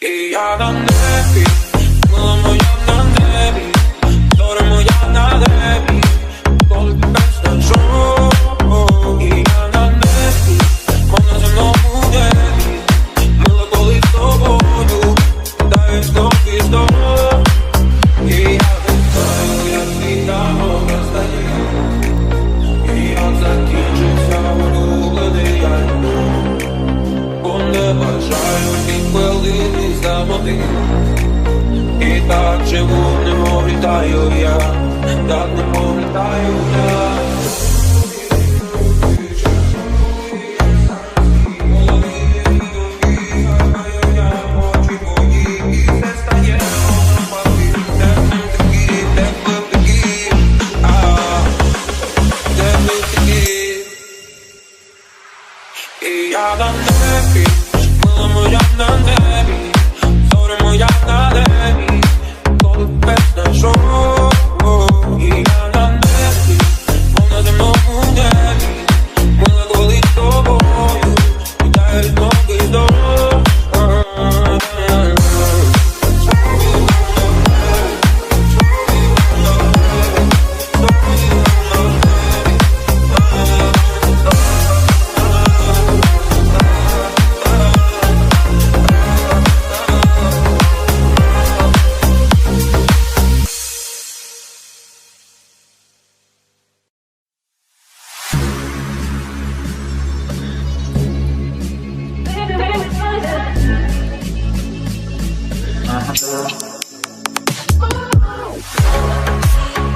І я самоти І так живу, немов літаю я, так немов літаю я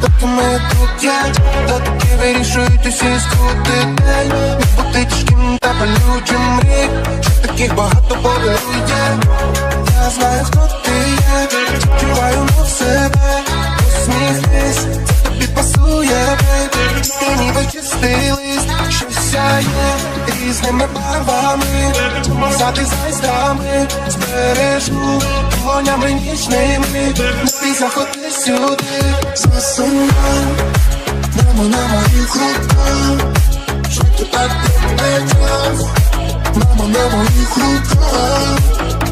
Доки ми тут є, доки вирішують усі скрути день. Не бути та палючим рік, Що таких багато полює Я знаю, хто ти є Відчуваю в себе Різними барвами Ззади зайстрами Збережу Вонями ніжними Не бійся, ходи сюди. Засинай Прямо на моїх руках Що ти так припечеш Мамо на моїх руках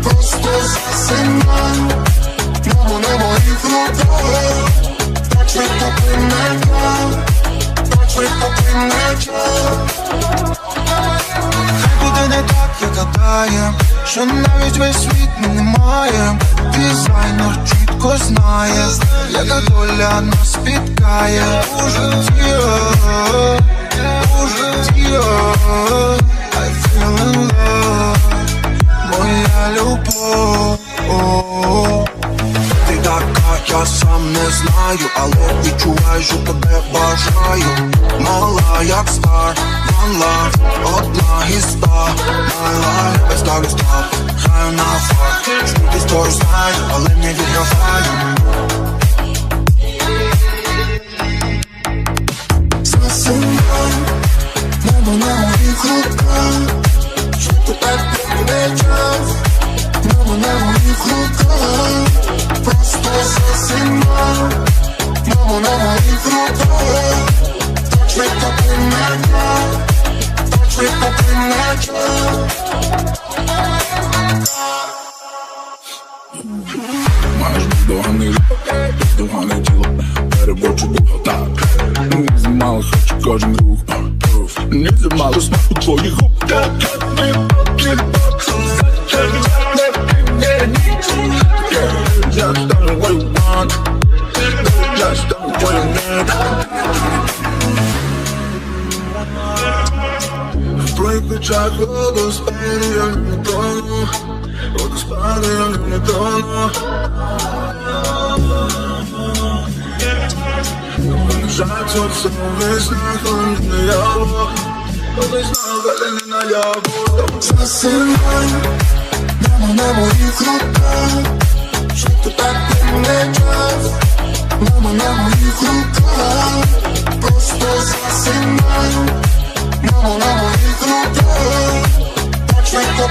Просто засинай Прямо на моїх руках Так швидко плине час Так швидко плине час гадає, що навіть весь світ не. Дизайнер чітко знає, яка доля нас спіткає у житті, у житті. I feel in love, моя любов. Я сам не знаю, але відчуваю, що тебе бажаю. Мала як стар, one love, одна із ста My life, без ставлю стоп, граю на факт Світ сторож знаю, але не відграваю Бездоганний рот, тіло, перебочу духо так. Не замало хочу кожен рух, не замало смаку твоїх губ Так, не поки боксу, Just me what you want Just me what you need Break the track, водоспади, я не тону Водоспади, я не тону Жаль, що це весна, коли не яво Коли знав, але не наяву. Засинай, небо на моїх руках. Що ти так плине час? Небо на моїх руках. Просто засинай Небо на моїх руках. Так швидко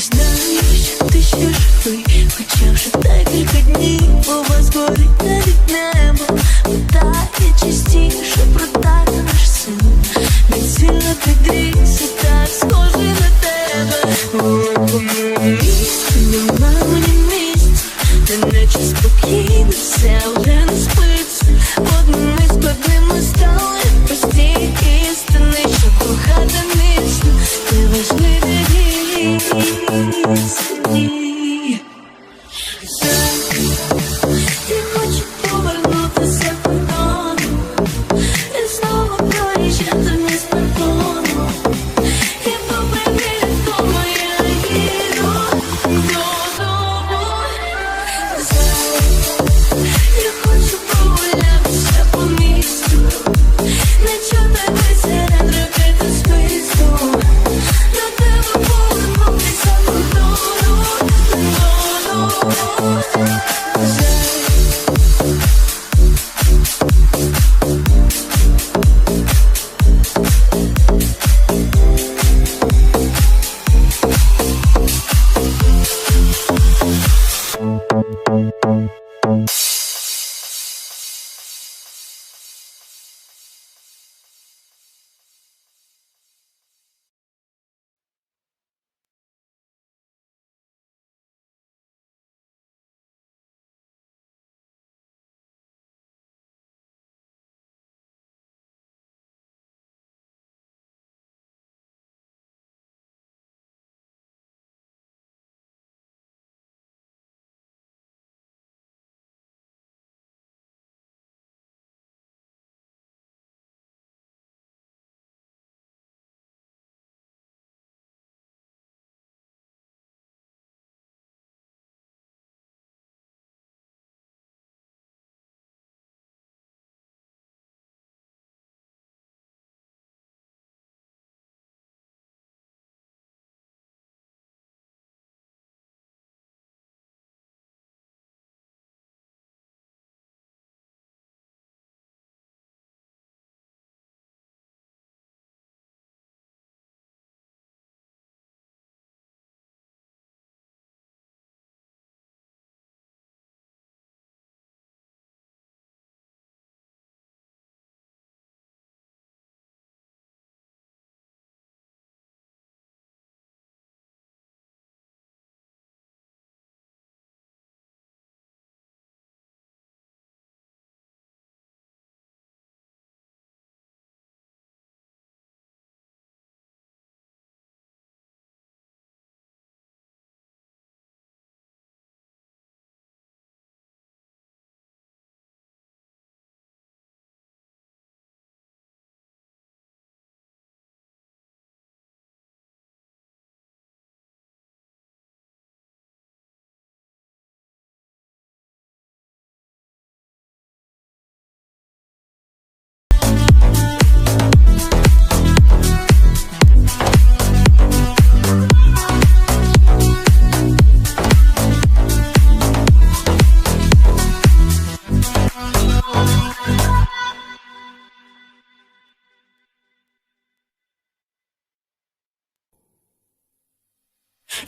знаєш, ти ще живий, хоча вже декілька днів у вас горить.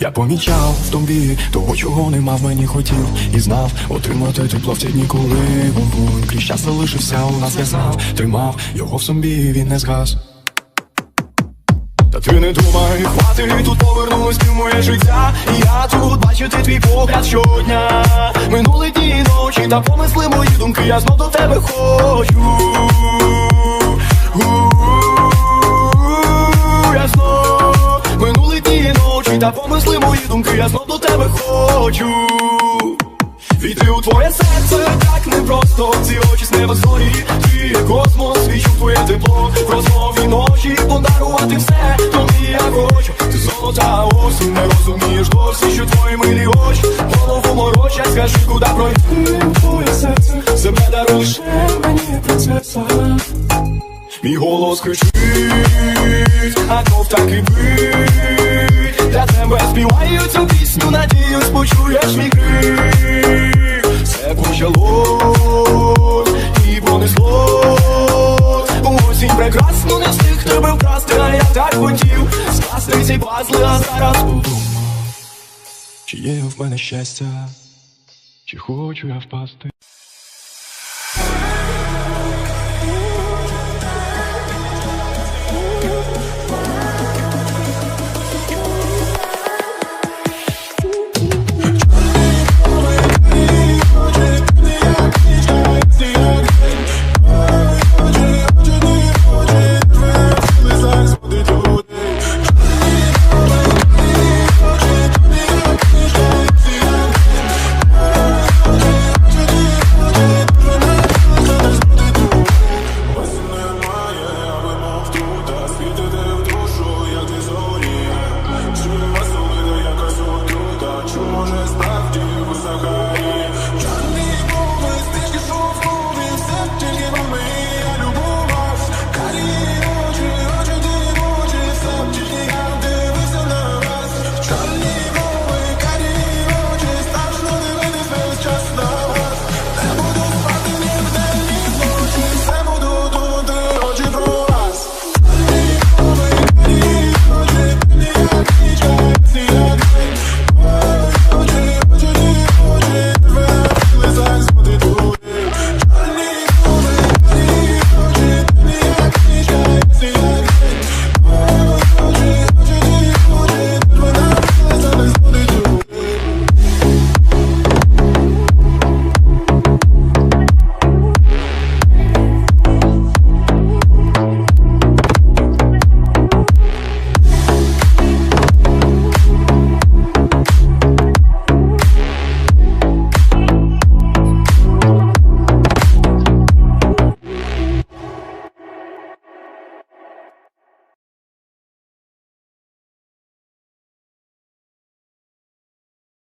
Я помічав в тобі того, чого не мав мені хотів, і знав отримати тепло в ті дні, коли вогонь крізь залишився у нас, я знав, тримав його в собі, він не згас. Та ти не думай, хвати, тут повернулось ти в моє життя. І я тут бачити твій погляд щодня. Минули дні і ночі, та помисли мої думки, я знов до тебе хочу. Та помисли мої думки, я знов до тебе хочу. Війти у твоє серце так непросто. Ці очі з неба зорі, ти космос, відчув твоє тепло. В розмові ночі подарувати все тобі я хочу. Ти золота осінь, не розумієш досі, що твої милі очі. Голову морочать, скажи, куди пройти? Твоє серце Себе даруєш мені, принцеса Мій голос кричить, а кров так і бить Для тебе. Співаю цю пісню, надіюсь, почуєш мій крик. Все почалось і понеслось Осінь прекрасну не встиг тебе вкрасти, а я так хотів Скласти ці пазли, а зараз подумав Чи є в мене щастя, чи хочу я впасти